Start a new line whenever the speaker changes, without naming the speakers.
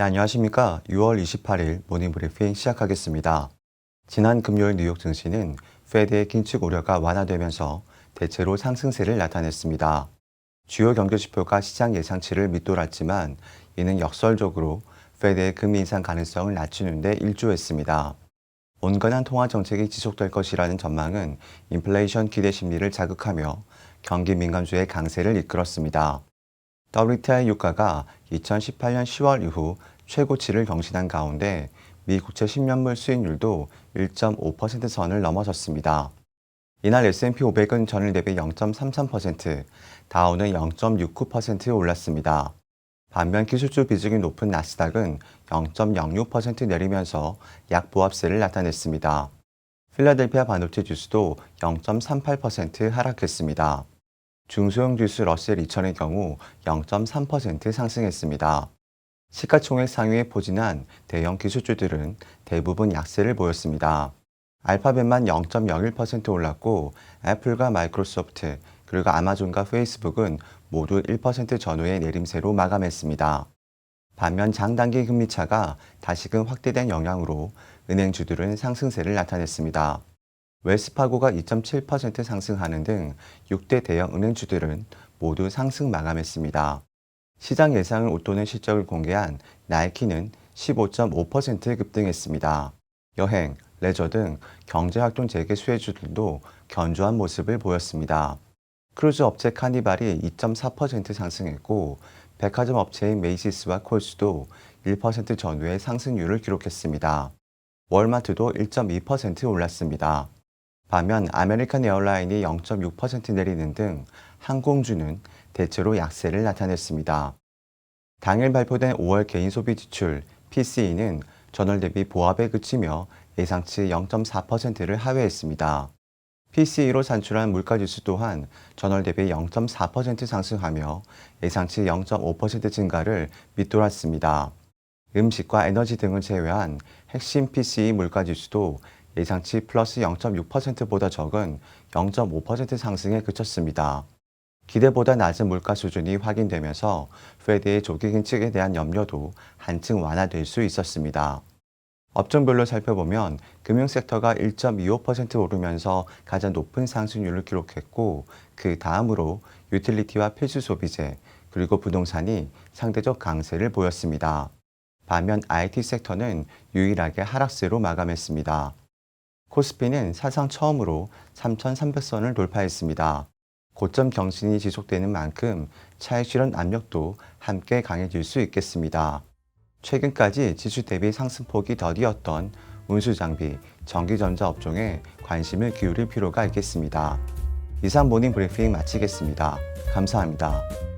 네, 안녕하십니까. 6월 28일 모닝 브리핑 시작하겠습니다. 지난 금요일 뉴욕 증시는 페드의 긴축 우려가 완화되면서 대체로 상승세를 나타냈습니다. 주요 경제 지표가 시장 예상치를 밑돌았지만 이는 역설적으로 페드의 금리 인상 가능성을 낮추는 데 일조했습니다. 온건한 통화 정책이 지속될 것이라는 전망은 인플레이션 기대 심리를 자극하며 경기 민감주의 강세를 이끌었습니다. WTI 유가가 2018년 10월 이후 최고치를 경신한 가운데 미 국채 10년물 수익률도 1.5% 선을 넘어섰습니다. 이날 S&P 500은 전일 대비 0.33%, 다우는 0.69% 올랐습니다. 반면 기술주 비중이 높은 나스닥은 0.06% 내리면서 약보합세를 나타냈습니다. 필라델피아 반도체 지수도 0.38% 하락했습니다. 중소형 지수 러셀 2000의 경우 0.3% 상승했습니다. 시가총액 상위에 포진한 대형 기술주들은 대부분 약세를 보였습니다. 알파벳만 0.01% 올랐고 애플과 마이크로소프트 그리고 아마존과 페이스북은 모두 1% 전후의 내림세로 마감했습니다. 반면 장단기 금리차가 다시금 확대된 영향으로 은행주들은 상승세를 나타냈습니다. 웰스파고가 2.7% 상승하는 등 6대 대형 은행주들은 모두 상승 마감했습니다. 시장 예상을 웃도는 실적을 공개한 나이키는 15.5% 급등했습니다. 여행, 레저 등 경제활동 재개 수혜주들도 견조한 모습을 보였습니다. 크루즈 업체 카니발이 2.4% 상승했고 백화점 업체인 메이시스와 콜스도 1% 전후의 상승률을 기록했습니다. 월마트도 1.2% 올랐습니다. 반면 아메리칸 에어라인이 0.6% 내리는 등 항공주는 대체로 약세를 나타냈습니다. 당일 발표된 5월 개인 소비 지출 PCE는 전월 대비 보합에 그치며 예상치 0.4%를 하회했습니다. PCE로 산출한 물가 지수 또한 전월 대비 0.4% 상승하며 예상치 0.5% 증가를 밑돌았습니다. 음식과 에너지 등을 제외한 핵심 PCE 물가 지수도 예상치 플러스 0.6%보다 적은 0.5% 상승에 그쳤습니다. 기대보다 낮은 물가 수준이 확인되면서 페드의 조기 긴축에 대한 염려도 한층 완화될 수 있었습니다. 업종별로 살펴보면 금융 섹터가 1.25% 오르면서 가장 높은 상승률을 기록했고 그 다음으로 유틸리티와 필수 소비재 그리고 부동산이 상대적 강세를 보였습니다. 반면 IT 섹터는 유일하게 하락세로 마감했습니다. 코스피는 사상 처음으로 3,300선을 돌파했습니다. 고점 경신이 지속되는 만큼 차익 실현 압력도 함께 강해질 수 있겠습니다. 최근까지 지수 대비 상승폭이 더디었던 운수장비, 전기전자 업종에 관심을 기울일 필요가 있겠습니다. 이상 모닝 브리핑 마치겠습니다. 감사합니다.